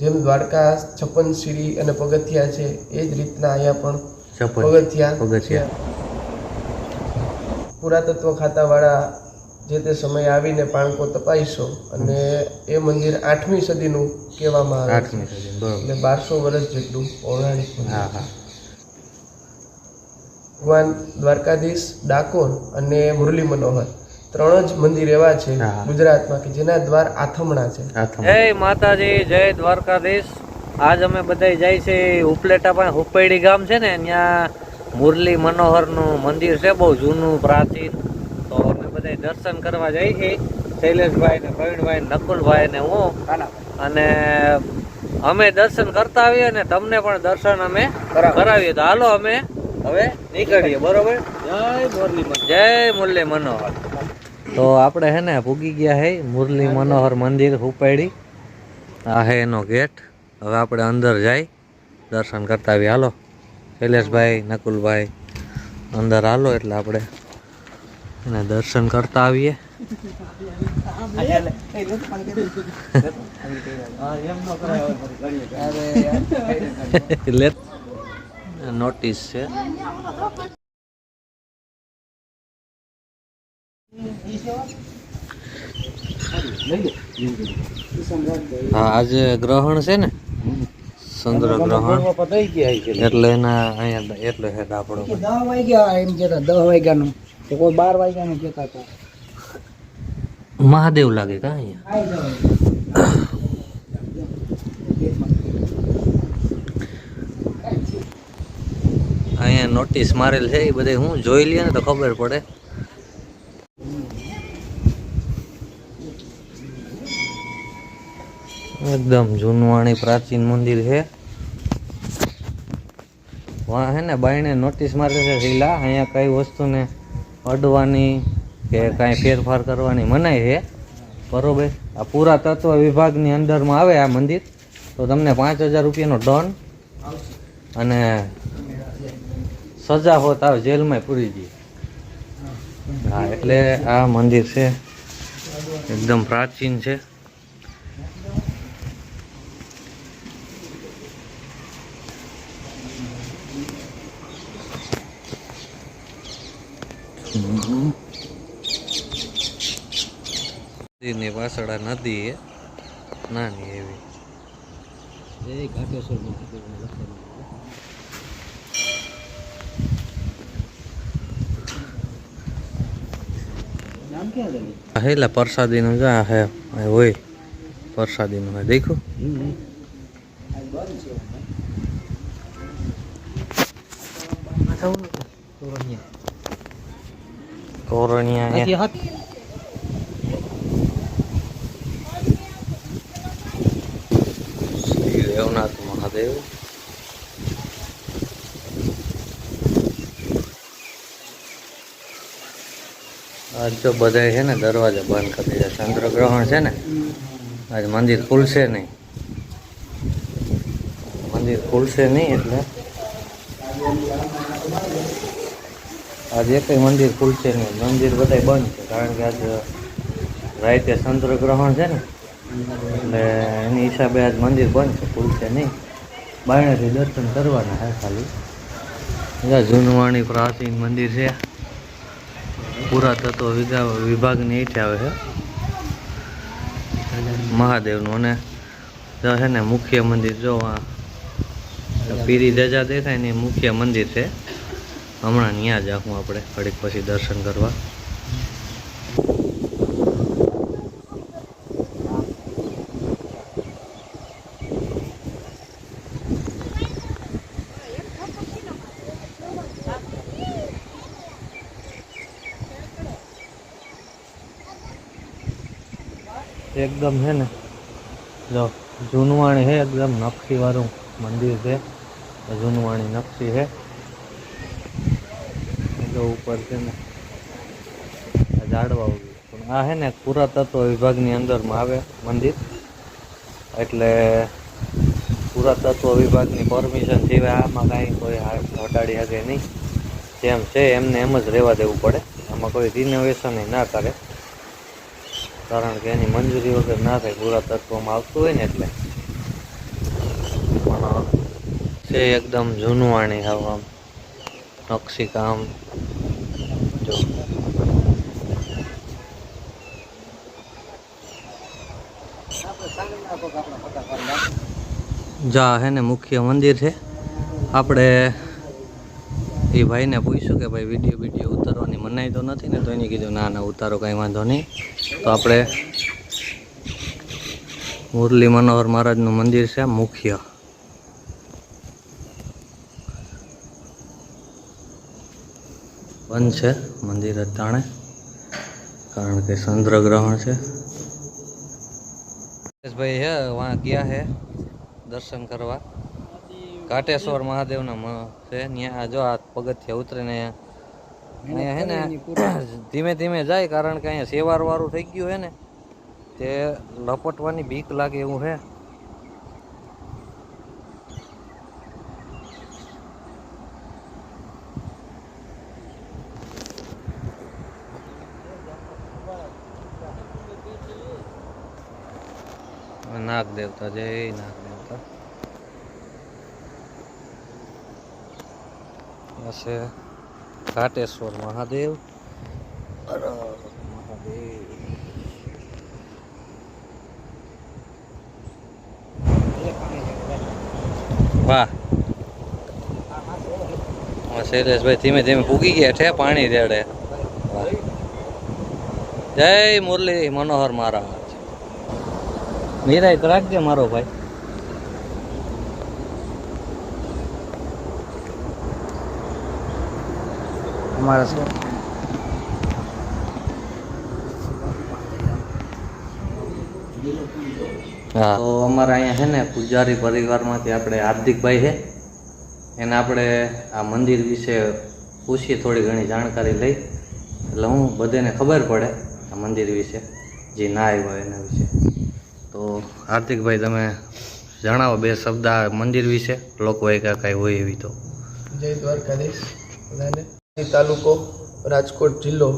જેમ દ્વારકા છપ્પન સીડી અને પગથિયા છે એ જ રીતના અહીંયા પણ પગથિયા પગથિયા. પુરાતત્વ ખાતાવાળા જે તે સમયે આવીને પાણકો તપાઈશો અને એ મંદિર આઠમી સદીનું કહેવામાં આવે છે. એટલે બારસો વર્ષ જેટલું પૌરાણિક ભગવાન દ્વારકાધીશ ડાકોર અને મુરલી મનોહર. ત્રણ જ મંદિર એવા છે ગુજરાતમાં કે જેના દ્વાર આથમણા છે. જય માતાજી જય દ્વારકાધીશ. આજ અમે બધા જાય છે ઉપલેટા પાસે હુપેડી ગામ છે ને ત્યાં મુરલી મનોહરનું મંદિર છે બહુ જૂનું પ્રાચીન. તો અમે બધા દર્શન કરવા જઈએ છીએ. શૈલેષભાઈ ને પ્રવીણભાઈ નકુલભાઈ ને હું. અને અમે દર્શન કરતા આવીએ ને તમને પણ દર્શન અમે કરાવીએ. તો હાલો અમે હવે નીકળીએ બરોબર? જય મુરલી જય મુરલી મનોહર. તો આપણે હે ને પૂગી ગયા હે મુરલી મનોહર મંદિર હુપેડી. આ હે એનો ગેટ. હવે આપણે અંદર જાય દર્શન કરતા આવીએ. હાલો. શૈલેષભાઈ નકુલભાઈ અંદર હાલો એટલે આપણે એને દર્શન કરતા આવીએ. નોટિસ છે. હા આજે ગ્રહણ છે ને? ચંદ્ર ગ્રહણ. એટલે એના અહીંયા એટલે હેડ આપણો દસ વાગ્યા એમ કેતા દસ વાગ્યાનું. તો કોઈ બાર વાગ્યાનું કેતા હતા. મહાદેવ લાગે કા અહીંયા? અહીંયા નોટિસ મારેલ છે એ બધે હું જોઈ લઈએ ને તો ખબર પડે. એકદમ જૂનવાણી પ્રાચીન મંદિર છે. વાં હે ને બાઈને નોટિસ મારે છે શીલા અહીંયા કઈ વસ્તુને અડવાની કે કાંઈ ફેરફાર કરવાની મનાઈ છે. બરોબર? આ પુરાતત્વ વિભાગની અંદરમાં આવે આ મંદિર. તો તમને પાંચ હજાર રૂપિયાનો દંડ અને સજા હોત આવે જેલમાં પૂરી જઈએ હા, એટલે આ મંદિર છે. એકદમ પ્રાચીન છે. નદીની પાછળ નદી એ નાની એવી. હેલા પ્રસાદીનું જા હે આ હોય. પ્રસાદીનું નું દેખો. કોરણિયા હે શ્રી દેવનાથ મહાદેવ. આજ તો બધા છે ને દરવાજા બંધ કરી દીધા. ચંદ્રગ્રહણ છે ને? આજ મંદિર ખુલશે નહીં. મંદિર ખુલશે નહીં એટલે આજે એક મંદિર ખુલશે નહીં. મંદિર બધા બંધ છે, કારણ કે આજ રાતે ચંદ્રગ્રહણ છે ને, એટલે એની હિસાબે આજ મંદિર બંધ છે ખુલશે નહીં. બાયણેથી દર્શન કરવાના હે ખાલી. જૂનવાણી પ્રાચીન મંદિર છે. પુરાતત્વ વિભાગની હેઠે આવે છે. મહાદેવનું અને છે ને મુખ્ય મંદિર, જો પીરી ધજા દેખાય ને મુખ્ય મંદિર છે. હમણાં ત્યાં જાઉં આપણે ઘડીક પછી દર્શન કરવા. એકદમ છે ને, જો, જૂનવાણી છે, એકદમ નકશી વાળું મંદિર છે. જૂનવાણી નકશી છે. જો ઉપર છે ને ઝાડવા ઊભી. પણ આ છે ને પુરાતત્વ વિભાગની અંદરમાં આવે મંદિર. એટલે પુરાતત્વ વિભાગની પરમિશન સિવાય આમાં કાંઈ કોઈ હટાડી શકે નહીં. જેમ છે એમને એમ જ રહેવા દેવું પડે. આમાં કોઈ રિનોવેશન ના કરે. કારણ કે એની મંજૂરી વગર ના થાય પુરાતત્વમાં આવતું હોય ને એટલે. છે એકદમ જૂનવાણી હાવ આમ. કામ જા, હે ને, મુખ્ય મંદિર છે. આપણે એ ભાઈને પૂછ્યું કે ભાઈ વીડિયો વીડિયો ઉતારવાની મનાઈ તો નથી ને, તો એને કીધું, ના ના, ઉતારો કાંઈ વાંધો નહીં. તો આપણે મુરલી મનોહર મહારાજનું મંદિર છે, મુખ્ય. બંધ છે મંદિર અટાણે કારણ કે ચંદ્રગ્રહણ છે. ભાઈ હે વहाँ ગયા હે દર્શન કરવા. કાટેશ્વર મહાદેવના મ- છે ત્યાં જો આ પગથિયા ઉતરીને અહીંયા હે ને ધીમે ધીમે જાય કારણ કે અહીંયા સેવાર વાળું થઈ ગયું હે ને તે લપટવાની બીક લાગે એવું હે. નાગ દેવતા જય નાગ દેવતા. ઘાટેશ્વર મહાદેવ. વાહ. શૈલેષભાઈ ધીમે ધીમે પૂગી ગયા છે પાણી રેડે. જય મુરલી મનોહર મહારાજ. મીરાય તો રાખજે મારો ભાઈ. અમારા શું? તો અમારા અહીંયા છે ને પૂજારી પરિવારમાંથી આપણે હાર્દિકભાઈ છે. એને આપણે આ મંદિર વિશે પૂછીએ થોડી ઘણી જાણકારી લઈ. એટલે હું બધાને ખબર પડે આ મંદિર વિશે જે ના આવ્યો એના વિશે. તો હાર્દિકભાઈ તમે જણાવો બે શબ્દ આ મંદિર વિશે લોકવાયકા કાંઈ હોય એવી તો. જય દ્વારકાધીશ બધાને. તાલુકો રાજકોટ જિલ્લો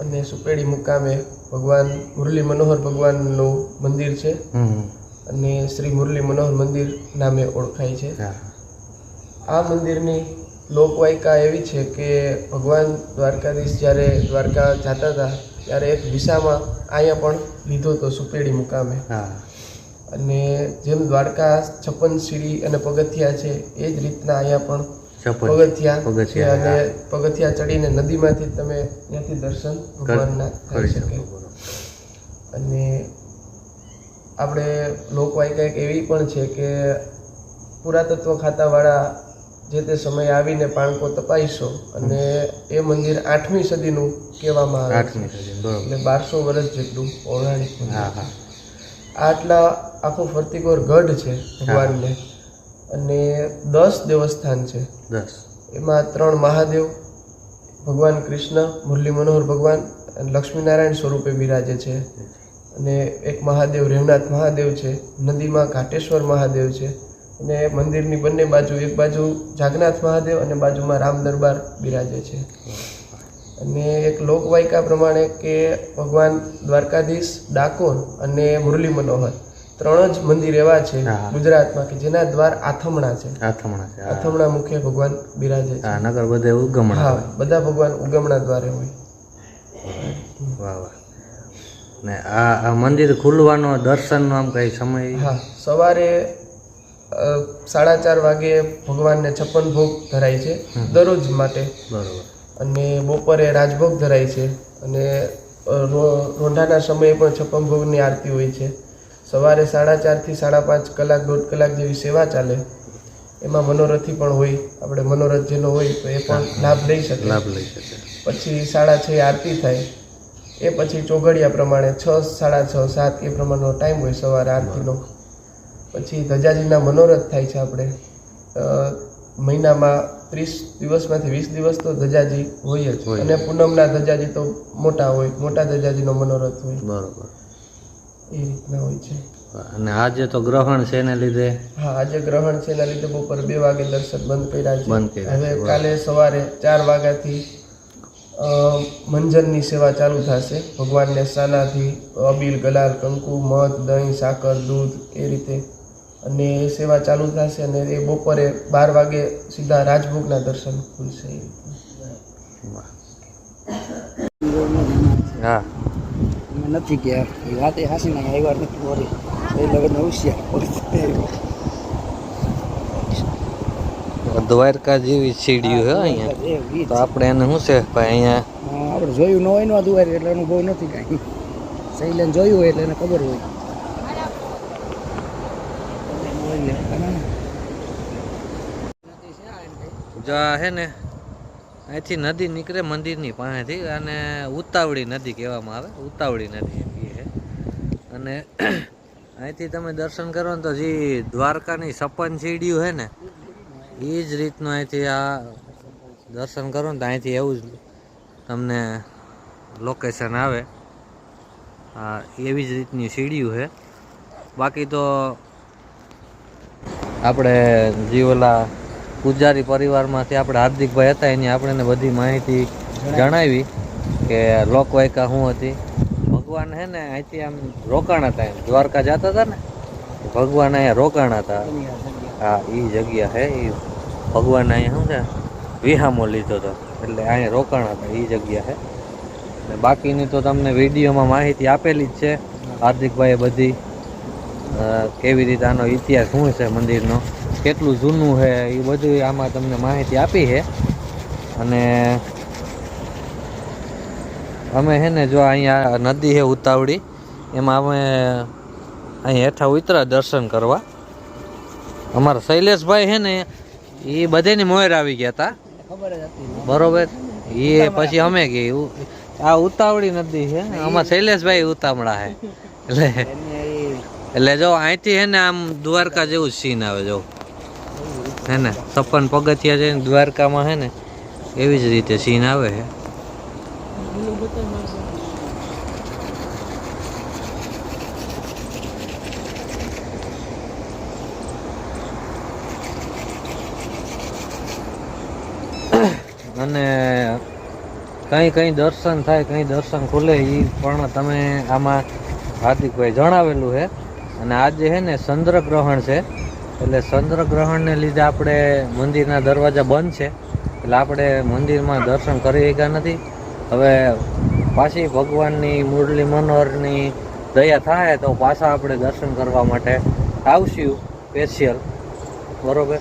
અને સુપેડી મુકામે ભગવાન મુરલી મનોહર ભગવાનનું મંદિર છે. અને શ્રી મુરલી મનોહર મંદિર નામે ઓળખાય છે. આ મંદિરની લોકવાયકા એવી છે કે ભગવાન દ્વારકાધીશ જ્યારે દ્વારકા જતા હતા ત્યારે એક દિશામાં અહીંયા પણ લીધો હતો સુપેડી મુકામે. અને જેમ દ્વારકા છપ્પન સીડી અને પગથિયા છે એ જ રીતના અહીંયા પણ પગથિયા પગથિયા, અને પગથિયા ચડીને નદીમાંથી તમે ત્યાંથી દર્શન ભગવાનના કરી શકે. અને આપણે લોકવાયકા એક એવી પણ છે કે પુરાતત્વ ખાતાવાળા જે તે સમયે આવીને પાણકો તપાઈશો અને એ મંદિર આઠમી સદીનું કહેવામાં આવે એટલે બારસો વર્ષ જેટલું પૌરાણિક આટલા આખો ફરતીકોર ગઢ છે ભગવાનને. અને દસ દેવસ્થાન છે. એમાં ત્રણ મહાદેવ ભગવાન કૃષ્ણ મુરલી મનોહર ભગવાન અને લક્ષ્મીનારાયણ સ્વરૂપે બિરાજે છે. અને એક મહાદેવ રેવનાથ મહાદેવ છે નદીમાં ઘાટેશ્વર મહાદેવ છે. અને મંદિરની બંને બાજુ એક બાજુ જાગનાથ મહાદેવ અને બાજુમાં રામ દરબાર બિરાજે છે. અને એક લોકવાયકા પ્રમાણે કે ભગવાન દ્વારકાધીશ ડાકોર અને મુરલી મનોહર ત્રણ જ મંદિર એવા છે. ગુજરાતમાં કે જેના દ્વાર આથમણા છે. આથમણા છે આથમણા મુખે ભગવાન બિરાજે છે. નગર બધે ઉગમણા હા. બધા ભગવાન ઉગમણા દ્વારે હોય. વાહ વાહ. ને આ મંદિર ખુલવાનો દર્શનનો આમ કઈ સમય? હા સવારે સાડા ચાર વાગે ભગવાનને છપ્પન ભોગ ધરાય છે દરરોજ માટે. બરોબર. અને બપોરે રાજભોગ ધરાય છે અને રોંઢાના સમયે પણ છપ્પન ભોગની આરતી હોય છે. સવારે સાડા ચારથી સાડા પાંચ કલાક દોઢ કલાક જેવી સેવા ચાલે. એમાં મનોરથી પણ હોય આપણે મનોરથ જેનો હોય તો એ પણ લાભ લઈ શકે. લાભ લઈ શકે. પછી સાડા છ આરતી થાય. એ પછી ચોઘડિયા પ્રમાણે છ સાડા છ સાત એ પ્રમાણનો ટાઈમ હોય સવારે આરતીનો. પછી ધજાજીના મનોરથ થાય છે આપણે. મહિનામાં ત્રીસ દિવસમાંથી વીસ દિવસ તો ધજાજી હોય જ. હોય. અને પૂનમના ધજાજી તો મોટા હોય. મોટા ધજાજીનો મનોરથ હોય. બરોબર. એ રીતના હોય છે. અને આજે તો ગ્રહણ છે એને લીધે? હા આજે ગ્રહણ છે એના લીધે બપોર બે વાગે દર્શન બંધ કર્યા છે. બંધ કર્યા હવે કાલે સવારે ચાર વાગ્યાથી મંજનની સેવા ચાલુ થશે. ભગવાનને સાનાથી અબીલ ગલાલ કંકુ મધ દહીં સાકર દૂધ એ રીતે અને સેવા ચાલુ થશે અને એ બપોરે બાર વાગે સીધા રાજભોગના દર્શન ખુલશે. હા. નથી ગયા. એ વાત એ હાસી નહીં વાર નથી બોરી એ લગ્ન હોશિયાર દ્વારકા જેવી સીડીઓ હે અહીંયા. તો આપણે એને શું છે ભાઈ અહીંયા? આપણે જોયું ન હોય ને આ દુવારી એટલે અનુભવ નથી કાંઈ. સહેલાને જોયું હોય એટલે એને ખબર હોય. જો આ હે ને, અહીંથી નદી નીકળે મંદિરની પાસેથી અને ઉતાવળી નદી કહેવામાં આવે, ઉતાવળી નદી એમ કહે અને અહીંથી તમે દર્શન કરો ને તો જે દ્વારકાની સપન સીડીયું હે ને, એ જ રીતનું અહીંથી આ દર્શન કરો ને તો અહીંથી એવું જ તમને લોકેશન આવે. હા, એવી જ રીતની સીડીયું છે બાકી તો આપણે જે ઓલા પૂજારી પરિવારમાંથી આપણે હાર્દિકભાઈ હતા એની આપણે બધી માહિતી જણાવી. કે લોકવાયકા શું હતી? ભગવાન હે ને અહીંથી આમ રોકાણ હતા એમ. દ્વારકા જતા હતા ને? ભગવાન અહીંયા રોકાણ હતા. હા એ જગ્યા છે એ ભગવાન અહીંયા શું છે? વિહામો લીધો હતો. એટલે અહીંયા રોકાણ હતા એ જગ્યા છે ને બાકીની તો તમને વિડીયોમાં માહિતી આપેલી જ છે. હાર્દિકભાઈએ બધી કેવી રીતે આનો ઇતિહાસ શું છે મંદિરનો? કેટલું જૂનું છે એ બધું આમાં તમને માહિતી આપી છે. અને અમે છે ને જો અહીંયા નદી છે ઉતાવળી એમાં અમે અહીં હેઠા ઉતરા દર્શન કરવા. અમારા શૈલેષભાઈ છે ને એ બધેની મોયર આવી ગયા હતા. બરોબર? એ પછી અમે ગઈ. આ ઉતાવળી નદી છે આમાં શૈલેષભાઈ ઉતામળા છે. એટલે એટલે જો અહીંથી છે ને આમ દ્વારકા જેવું સીન આવે જો. હે ને, તપન પગથિયા છે દ્વારકામાં હે ને, એવી જ રીતે સીન આવે છે. અને કઈ કઈ દર્શન થાય, કઈ દર્શન ખુલે એ પણ તમે આમાં હાર્દિકભાઈ જણાવેલું છે. અને આજે છે ને, ચંદ્રગ્રહણ છે. એટલે ચંદ્રગ્રહણને લીધે આપણે મંદિરના દરવાજા બંધ છે. એટલે આપણે મંદિરમાં દર્શન કરી શક્યા નથી. હવે પાછી ભગવાનની મુરલી મનોહરની દયા થાય તો પાછા આપણે દર્શન કરવા માટે આવશું. સ્પેશિયલ. બરોબર?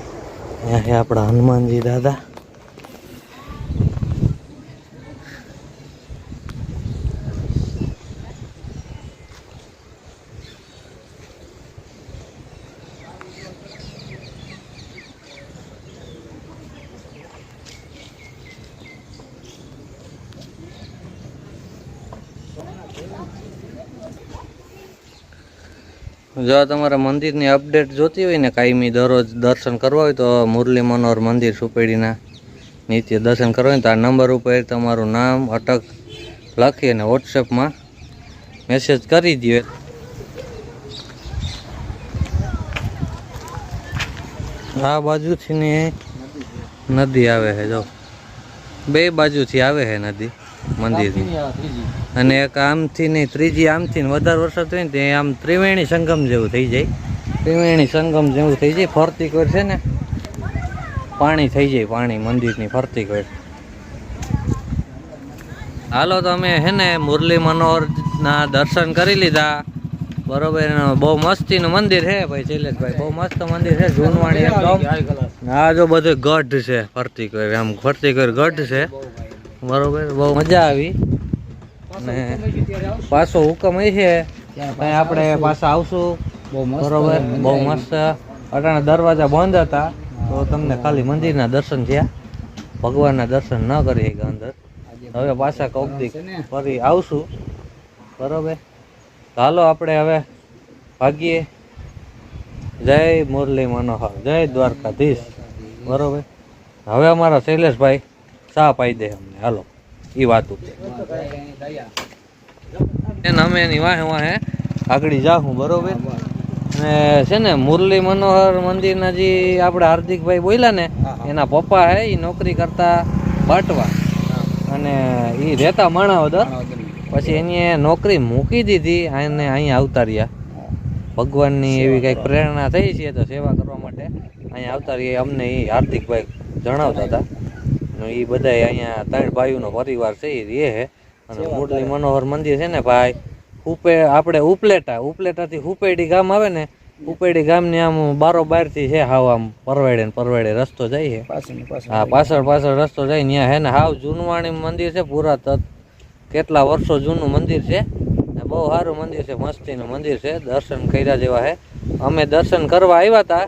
આપણા હનુમાનજી દાદા. જો તમારે મંદિરની અપડેટ જોતી હોય ને, કાયમી દરરોજ દર્શન કરવા હોય, તો મુરલી મનોહર મંદિર સુપેડીના નિત્ય દર્શન કરવા હોય તો આ નંબર ઉપર તમારું નામ, અટક લખી અને વોટ્સએપમાં મેસેજ કરી દો આ બાજુથી ને નદી આવે છે, જો. બે બાજુથી આવે છે નદી. મંદિરની અને એક આમથી નહીં ત્રીજી આમથી વધારે વરસાદ હોય ને તે આમ ત્રિવેણી સંગમ જેવું થઈ જાય ત્રિવેણી સંગમ જેવું થઈ જાય ફરતી કોર છે ને પાણી થઈ જાય પાણી મંદિરની ફરતી કોર હાલો તો અમે હે ને મુરલી મનોહરના દર્શન કરી લીધા બરોબર બહુ મસ્તીનું મંદિર છે ભાઈ શૈલેષભાઈ બહુ મસ્ત મંદિર છે જૂનવાણી એકદમ આ જો બધું ગઢ છે ફરતી કોઈ આમ ફરતી કોઈ ગઢ છે બરોબર બહુ મજા આવી. અને પાછો હુકમ એ છે. આપણે પાછા આવશું. બરોબર બહુ મસ્ત. અટાણા દરવાજા બંધ હતા. તો તમને ખાલી મંદિરના દર્શન થયા. ભગવાનના દર્શન ન કરી ગયા અંદર. હવે પાછા કૌતિક ફરી આવશું. બરોબર. ચાલો હાલો આપણે હવે ભાગીએ. જય મુરલી મનોહર. જય દ્વારકાધીશ. બરોબર. હવે અમારા શૈલેષભાઈ ચા પાઈ દે અમને. હાલો એ વાત એને અમે એની વાહે વાહે આગળ જાઉં બરોબર? અને છે ને મુરલી મનોહર મંદિરના જે આપણે હાર્દિકભાઈ બોલ્યા ને એના પપ્પા હે એ નોકરી કરતા બાટવા. અને એ રહેતા માણાવદર. પછી એની નોકરી મૂકી દીધી અને અહીંયા આવતા રહ્યા ભગવાનની એવી કંઈક પ્રેરણા થઈ છે તો સેવા કરવા માટે અહીંયા આવતા રહીએ અમને એ હાર્દિકભાઈ જણાવતા હતા. એ બધા અહીંયા ત્રણ ભાઈઓનો પરિવાર છે એ રહે છે. અને મુરલી મનોહર મંદિર છે ને ભાઈ ઉપે આપણે ઉપલેટા ઉપલેટાથી હુપેડી ગામ આવે ને ઉપેડી ગામની આમ બારોબારથી છે હાવ આમ પરવાડે ને પરવાડે રસ્તો જાય છે. હા પાછળ પાછળ રસ્તો જાય ત્યાં હે ને હાવ જૂનવાણી મંદિર છે પૂરા કેટલા વર્ષો જૂનું મંદિર છે. બહુ સારું મંદિર છે મસ્તીનું મંદિર છે દર્શન કર્યા જેવા છે. અમે દર્શન કરવા આવ્યા હતા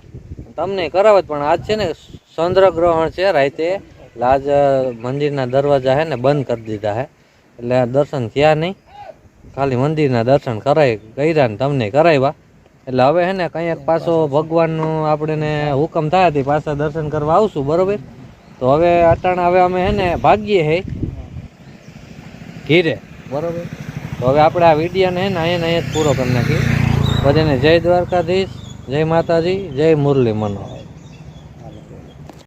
તમને કરાવત પણ આજ છે ને ચંદ્રગ્રહણ છે રાતે. આજ મંદિરના દરવાજા છે ને બંધ કરી દીધા હે. એટલે દર્શન થયા નહીં. ખાલી મંદિરના દર્શન કરાય કર્યા ને તમને કરાવ્યા એટલે હવે હે ને કંઈક પાછો ભગવાનનું આપણે હુકમ થાય તે પાછા દર્શન કરવા આવશું, બરોબર? તો હવે અટાણ હવે અમે હે ને ભાગીએ હે. ઘીરે, બરોબર? તો હવે આપણે આ વિડીયોને હે ને અહીંયા અહીંયા જ પૂરો કરી નાખીએ. બધાને જય દ્વારકાધીશ, જય માતાજી, જય મુરલી મનો